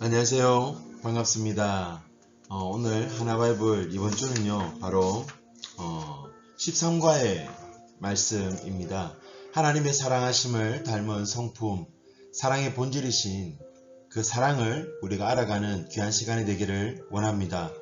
안녕하세요. 반갑습니다. 어, 오늘 하나바이블 이번 주는요, 바로 어, 13과의 말씀입니다. 하나님의 사랑하심을 닮은 성품, 사랑의 본질이신 그 사랑을 우리가 알아가는 귀한 시간이 되기를 원합니다.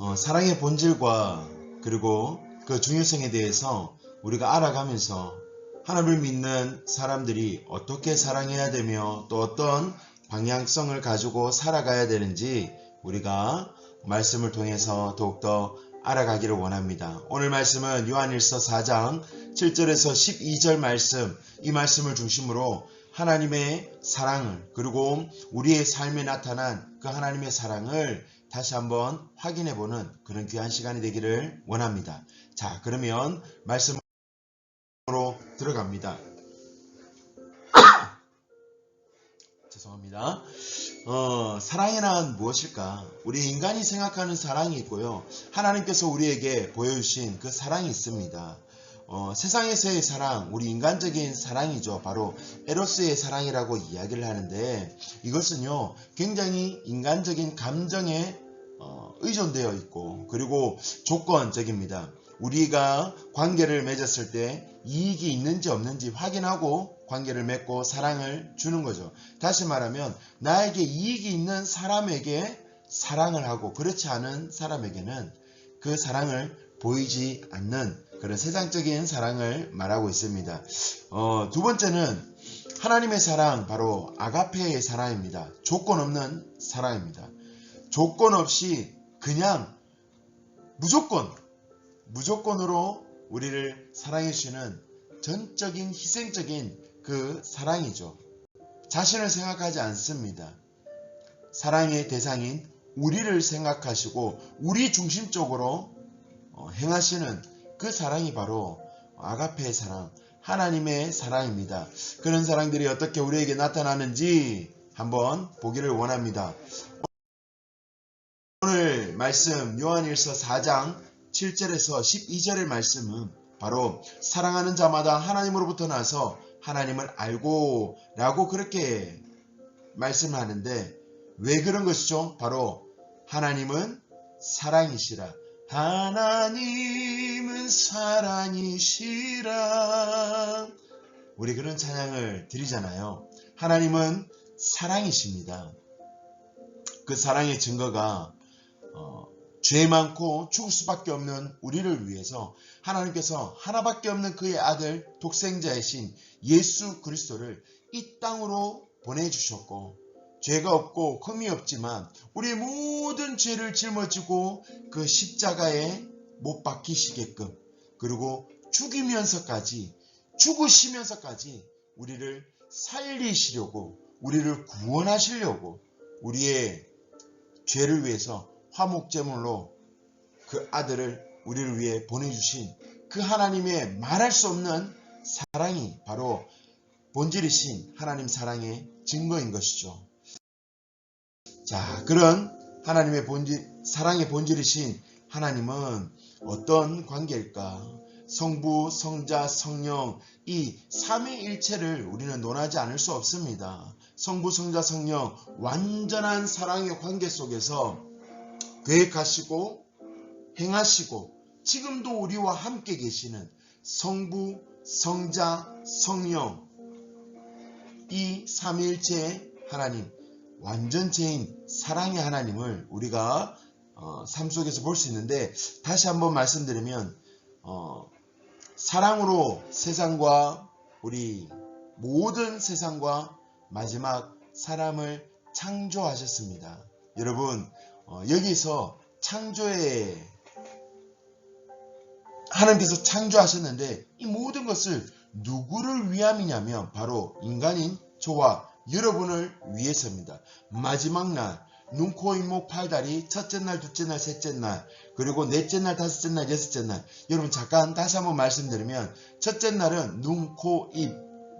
어, 사랑의 본질과 그리고 그 중요성에 대해서 우리가 알아가면서 하나님을 믿는 사람들이 어떻게 사랑해야 되며 또 어떤 방향성을 가지고 살아가야 되는지 우리가 말씀을 통해서 더욱더 알아가기를 원합니다. 오늘 말씀은 요한일서 4장 7절에서 12절 말씀, 이 말씀을 중심으로 하나님의 사랑을 그리고 우리의 삶에 나타난 그 하나님의 사랑을 다시 한번 확인해 보는 그런 귀한 시간이 되기를 원합니다. 자, 그러면 말씀으로 들어갑니다. 죄송합니다. 어, 사랑이란 무엇일까? 우리 인간이 생각하는 사랑이 있고요. 하나님께서 우리에게 보여주신 그 사랑이 있습니다. 어, 세상에서의 사랑, 우리 인간적인 사랑이죠. 바로 에로스의 사랑이라고 이야기를 하는데 이것은요, 굉장히 인간적인 감정에 어, 의존되어 있고 그리고 조건적입니다. 우리가 관계를 맺었을 때 이익이 있는지 없는지 확인하고 관계를 맺고 사랑을 주는 거죠. 다시 말하면 나에게 이익이 있는 사람에게 사랑을 하고 그렇지 않은 사람에게는 그 사랑을 보이지 않는 그런 세상적인 사랑을 말하고 있습니다. 어, 두 번째는 하나님의 사랑, 바로 아가페의 사랑입니다. 조건 없는 사랑입니다. 조건 없이 그냥 무조건 무조건으로 우리를 사랑해 주시는 전적인 희생적인 그 사랑이죠. 자신을 생각하지 않습니다. 사랑의 대상인 우리를 생각하시고 우리 중심적으로 어, 행하시는 그 사랑이 바로 아가페의 사랑, 하나님의 사랑입니다. 그런 사랑들이 어떻게 우리에게 나타나는지 한번 보기를 원합니다. 오늘 말씀 요한일서 4장 7절에서 12절의 말씀은 바로 사랑하는 자마다 하나님으로부터 나서 하나님을 알고 라고 그렇게 말씀하는데 왜 그런 것이죠? 바로 하나님은 사랑이시라. 하나님은 사랑이시라. 우리 그런 찬양을 드리잖아요. 하나님은 사랑이십니다. 그 사랑의 증거가 어, 죄 많고 죽을 수밖에 없는 우리를 위해서 하나님께서 하나밖에 없는 그의 아들 독생자이신 예수 그리스도를 이 땅으로 보내주셨고 죄가 없고 흠이 없지만 우리의 모든 죄를 짊어지고 그 십자가에 못 박히시게끔 그리고 죽이면서까지 죽으시면서까지 우리를 살리시려고 우리를 구원하시려고 우리의 죄를 위해서 화목제물로 그 아들을 우리를 위해 보내주신 그 하나님의 말할 수 없는 사랑이 바로 본질이신 하나님 사랑의 증거인 것이죠. 자, 그런 하나님의 본질, 사랑의 본질이신 하나님은 어떤 관계일까? 성부, 성자, 성령 이 삼위일체를 우리는 논하지 않을 수 없습니다. 성부, 성자, 성령 완전한 사랑의 관계 속에서 계획하시고 행하시고 지금도 우리와 함께 계시는 성부, 성자, 성령 이 삼위일체 하나님 완전체인 사랑의 하나님을 우리가 어, 삶 속에서 볼 수 있는데 다시 한번 말씀드리면 어, 사랑으로 세상과 우리 모든 세상과 마지막 사람을 창조하셨습니다. 여러분 어, 여기서 창조의 하나님께서 창조하셨는데 이 모든 것을 누구를 위함이냐면 바로 인간인 저와 여러분을 위해서입니다. 마지막 날, 눈, 코, 입, 목, 팔, 다리, 첫째 날, 둘째 날, 셋째 날, 그리고 넷째 날, 다섯째 날, 여섯째 날. 여러분 잠깐 다시 한번 말씀드리면 첫째 날은 눈, 코, 입,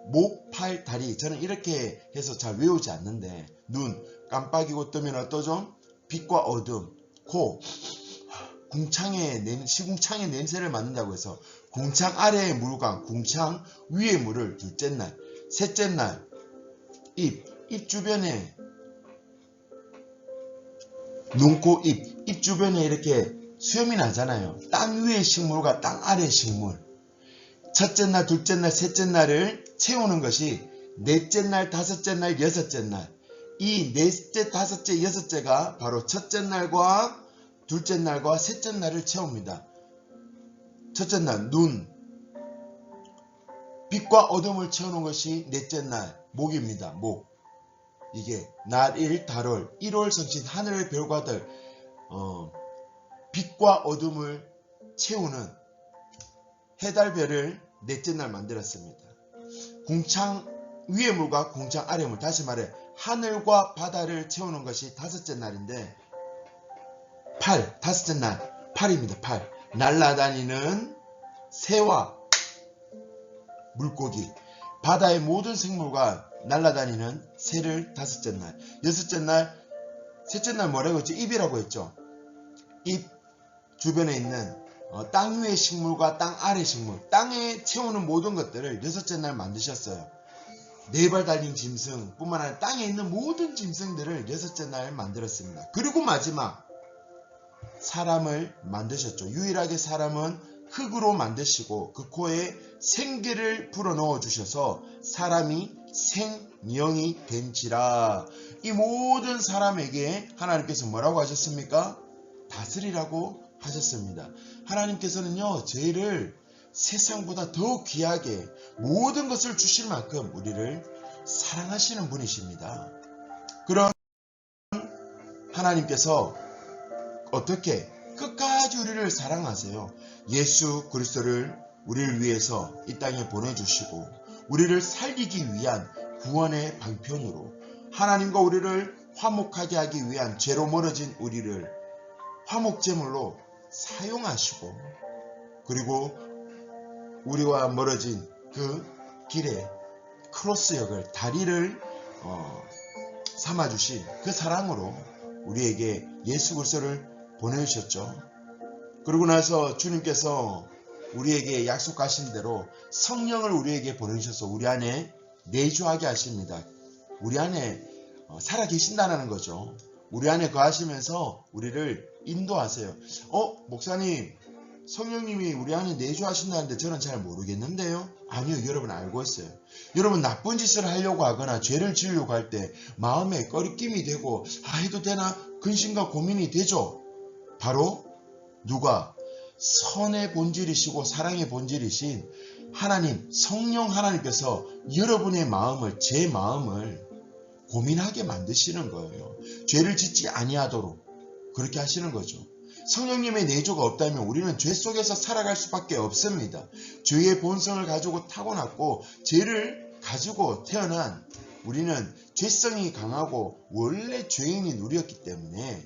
목, 팔, 다리. 저는 이렇게 해서 잘 외우지 않는데 눈 깜빡이고 뜨면 어떠죠? 빛과 어둠, 코, 궁창의 냄, 시궁창의 냄새를 맡는다고 해서 궁창 아래의 물과 궁창 위의 물을 둘째 날, 셋째 날, 입, 입 주변에 눈, 코, 입, 입 주변에 이렇게 수염이 나잖아요. 땅 위의 식물과 땅 아래의 식물. 첫째 날, 둘째 날, 셋째 날을 채우는 것이 넷째 날, 다섯째 날, 여섯째 날. 이 넷째, 다섯째, 여섯째가 바로 첫째 날과 둘째 날과 셋째 날을 채웁니다. 첫째 날, 눈. 빛과 어둠을 채우는 것이 넷째 날, 목입니다. 목. 이게 날 1, 달월, 1월 성신 하늘의 별과들, 어, 빛과 어둠을 채우는 해달별을 넷째 날 만들었습니다. 궁창 위의 물과 궁창 아래 물, 다시 말해 하늘과 바다를 채우는 것이 다섯째 날인데 팔, 다섯째 날, 팔입니다. 팔. 날아다니는 새와 물고기, 바다의 모든 생물과 날아다니는 새를 다섯째 날, 여섯째 날, 셋째 날 뭐라고 했죠? 입이라고 했죠. 입 주변에 있는 어, 땅 위의 식물과 땅 아래 식물, 땅에 채우는 모든 것들을 여섯째 날 만드셨어요. 네 발 달린 짐승 뿐만 아니라 땅에 있는 모든 짐승들을 여섯째 날 만들었습니다. 그리고 마지막 사람을 만드셨죠. 유일하게 사람은 흙으로 만드시고 그 코에 생기를 불어넣어 주셔서 사람이 생명이 된지라 이 모든 사람에게 하나님께서 뭐라고 하셨습니까? 다스리라고 하셨습니다. 하나님께서는요, 저희를 세상보다 더 귀하게 모든 것을 주실 만큼 우리를 사랑하시는 분이십니다. 그런 하나님께서 어떻게 끝까지 우리를 사랑하세요. 예수 그리스도를 우리를 위해서 이 땅에 보내주시고 우리를 살리기 위한 구원의 방편으로 하나님과 우리를 화목하게 하기 위한 죄로 멀어진 우리를 화목제물로 사용하시고 그리고 우리와 멀어진 그 길에 크로스역을 다리를 어, 삼아주신 그 사랑으로 우리에게 예수 그리스도를 보내주셨죠. 그러고 나서 주님께서 우리에게 약속하신 대로 성령을 우리에게 보내주셔서 우리 안에 내주하게 하십니다. 우리 안에 어, 살아 계신다는 거죠. 우리 안에 거하시면서 우리를 인도하세요. 어, 목사님, 성령님이 우리 안에 내주하신다는데 저는 잘 모르겠는데요? 아니요, 여러분 알고 있어요. 여러분 나쁜 짓을 하려고 하거나 죄를 지으려고 할 때 마음에 꺼리낌이 되고 아 해도 되나 근심과 고민이 되죠. 바로 누가 선의 본질이시고 사랑의 본질이신 하나님 성령 하나님께서 여러분의 마음을 제 마음을 고민하게 만드시는 거예요. 죄를 짓지 아니하도록 그렇게 하시는 거죠. 성령님의 내조가 없다면 우리는 죄 속에서 살아갈 수밖에 없습니다. 죄의 본성을 가지고 타고났고 죄를 가지고 태어난 우리는 죄성이 강하고 원래 죄인인 우리였기 때문에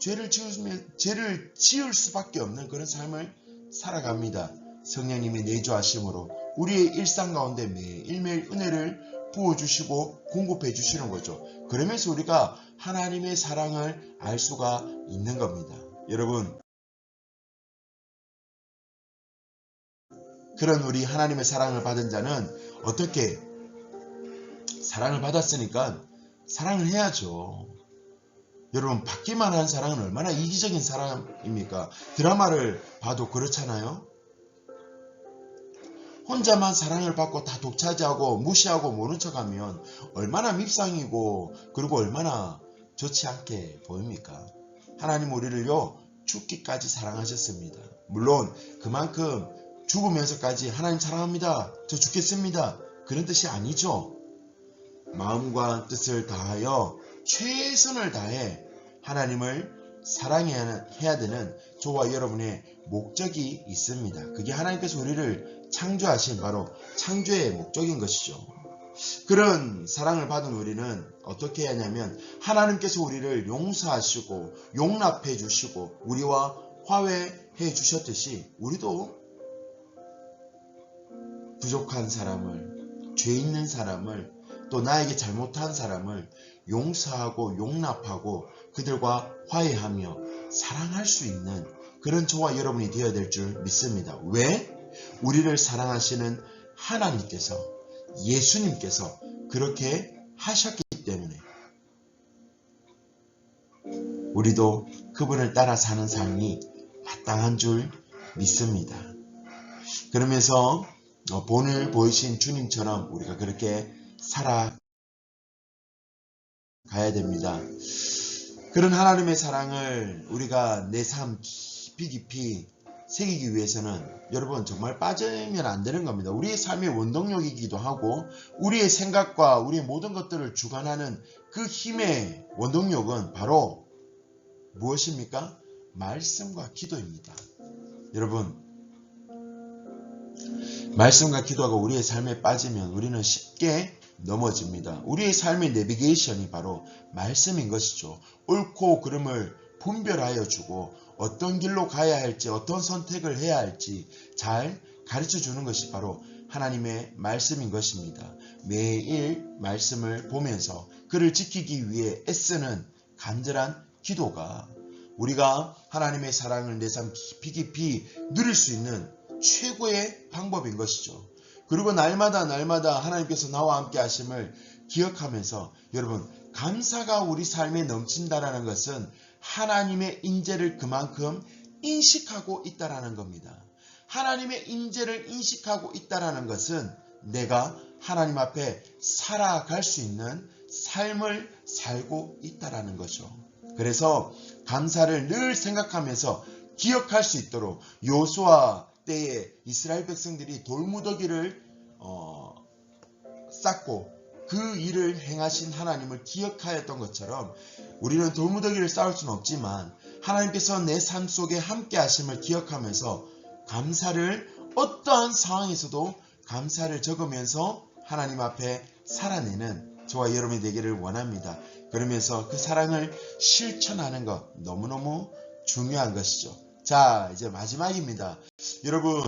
죄를 지으면 죄를 지을 수밖에 없는 그런 삶을 살아갑니다. 성령님의 내조하심으로 우리의 일상 가운데 매일매일 은혜를 부어주시고 공급해 주시는 거죠. 그러면서 우리가 하나님의 사랑을 알 수가 있는 겁니다. 여러분, 그런 우리 하나님의 사랑을 받은 자는 어떻게 사랑을 받았으니까 사랑을 해야죠. 여러분, 받기만 한 사랑은 얼마나 이기적인 사랑입니까? 드라마를 봐도 그렇잖아요. 혼자만 사랑을 받고 다 독차지하고 무시하고 모른 척하면 얼마나 밉상이고 그리고 얼마나 좋지 않게 보입니까? 하나님 우리를요 죽기까지 사랑하셨습니다. 물론 그만큼 죽으면서까지 하나님 사랑합니다. 저 죽겠습니다. 그런 뜻이 아니죠. 마음과 뜻을 다하여 최선을 다해 하나님을 사랑해야 되는 저와 여러분의 목적이 있습니다. 그게 하나님께서 우리를 창조하신 바로 창조의 목적인 것이죠. 그런 사랑을 받은 우리는 어떻게 해야 하냐면 하나님께서 우리를 용서하시고 용납해 주시고 우리와 화해해 주셨듯이 우리도 부족한 사람을 죄 있는 사람을 또 나에게 잘못한 사람을 용서하고 용납하고 그들과 화해하며 사랑할 수 있는 그런 저와 여러분이 되어야 될 줄 믿습니다. 왜? 우리를 사랑하시는 하나님께서 예수님께서 그렇게 하셨기 때문에 우리도 그분을 따라 사는 삶이 마땅한 줄 믿습니다. 그러면서 어, 본을 보이신 주님처럼 우리가 그렇게 살아가야 됩니다. 그런 하나님의 사랑을 우리가 내 삶 깊이 깊이 새기기 위해서는 여러분 정말 빠지면 안 되는 겁니다. 우리의 삶의 원동력이기도 하고 우리의 생각과 우리의 모든 것들을 주관하는 그 힘의 원동력은 바로 무엇입니까? 말씀과 기도입니다. 여러분 말씀과 기도가 우리의 삶에 빠지면 우리는 쉽게 넘어집니다. 우리의 삶의 내비게이션이 바로 말씀인 것이죠. 옳고 그름을 분별하여 주고 어떤 길로 가야 할지 어떤 선택을 해야 할지 잘 가르쳐 주는 것이 바로 하나님의 말씀인 것입니다. 매일 말씀을 보면서 그를 지키기 위해 애쓰는 간절한 기도가 우리가 하나님의 사랑을 내 삶 깊이 깊이 누릴 수 있는 최고의 방법인 것이죠. 그리고 날마다 날마다 하나님께서 나와 함께 하심을 기억하면서 여러분 감사가 우리 삶에 넘친다라는 것은 하나님의 인재를 그만큼 인식하고 있다라는 겁니다. 하나님의 인재를 인식하고 있다라는 것은 내가 하나님 앞에 살아갈 수 있는 삶을 살고 있다라는 거죠. 그래서 감사를 늘 생각하면서 기억할 수 있도록 요수아 때에 이스라엘 백성들이 돌무더기를 어, 쌓고 그 일을 행하신 하나님을 기억하였던 것처럼 우리는 돌무더기를 쌓을 수는 없지만 하나님께서 내 삶 속에 함께 하심을 기억하면서 감사를 어떠한 상황에서도 감사를 적으면서 하나님 앞에 살아내는 저와 여러분이 되기를 원합니다. 그러면서 그 사랑을 실천하는 것 너무너무 중요한 것이죠. 자, 이제 마지막입니다. 여러분,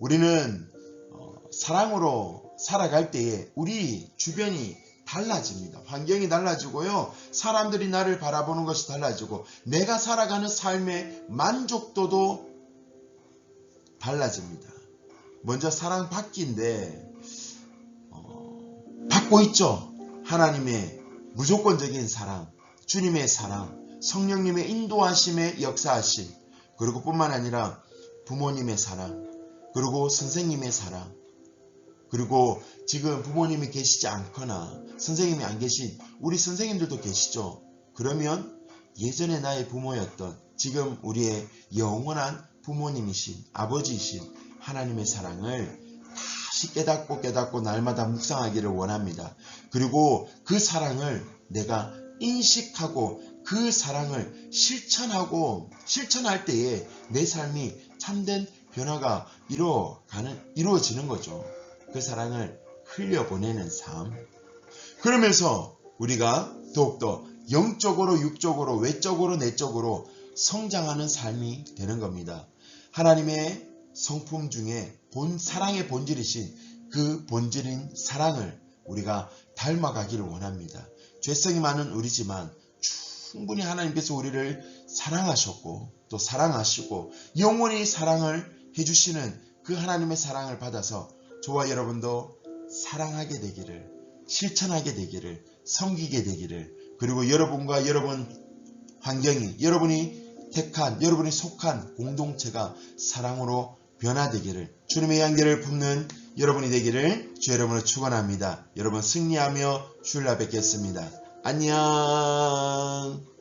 우리는 어, 사랑으로 살아갈 때에 우리 주변이 달라집니다. 환경이 달라지고요. 사람들이 나를 바라보는 것이 달라지고 내가 살아가는 삶의 만족도도 달라집니다. 먼저 사랑 받기인데 어, 받고 있죠. 하나님의 무조건적인 사랑, 주님의 사랑, 성령님의 인도하심의 역사하심, 그리고 뿐만 아니라 부모님의 사랑, 그리고 선생님의 사랑, 그리고 지금 부모님이 계시지 않거나 선생님이 안 계신 우리 선생님들도 계시죠. 그러면 예전에 나의 부모였던 지금 우리의 영원한 부모님이신 아버지이신 하나님의 사랑을 다시 깨닫고 깨닫고 날마다 묵상하기를 원합니다. 그리고 그 사랑을 내가 인식하고 그 사랑을 실천하고 실천할 때에 내 삶이 참된 변화가 이루어가는 이루어지는 거죠. 그 사랑을 흘려보내는 삶. 그러면서 우리가 더욱더 영적으로 육적으로 외적으로 내적으로 성장하는 삶이 되는 겁니다. 하나님의 성품 중에 본 사랑의 본질이신 그 본질인 사랑을 우리가 닮아가기를 원합니다. 죄성이 많은 우리지만 충분히 하나님께서 우리를 사랑하셨고 또 사랑하시고 영원히 사랑을 해주시는 그 하나님의 사랑을 받아서 저와 여러분도 사랑하게 되기를 실천하게 되기를 섬기게 되기를 그리고 여러분과 여러분 환경이 여러분이 택한 여러분이 속한 공동체가 사랑으로 변화되기를 주님의 양계를 품는 여러분이 되기를 주 여러분을 축원합니다. 여러분 승리하며 주일날 뵙겠습니다. 안녕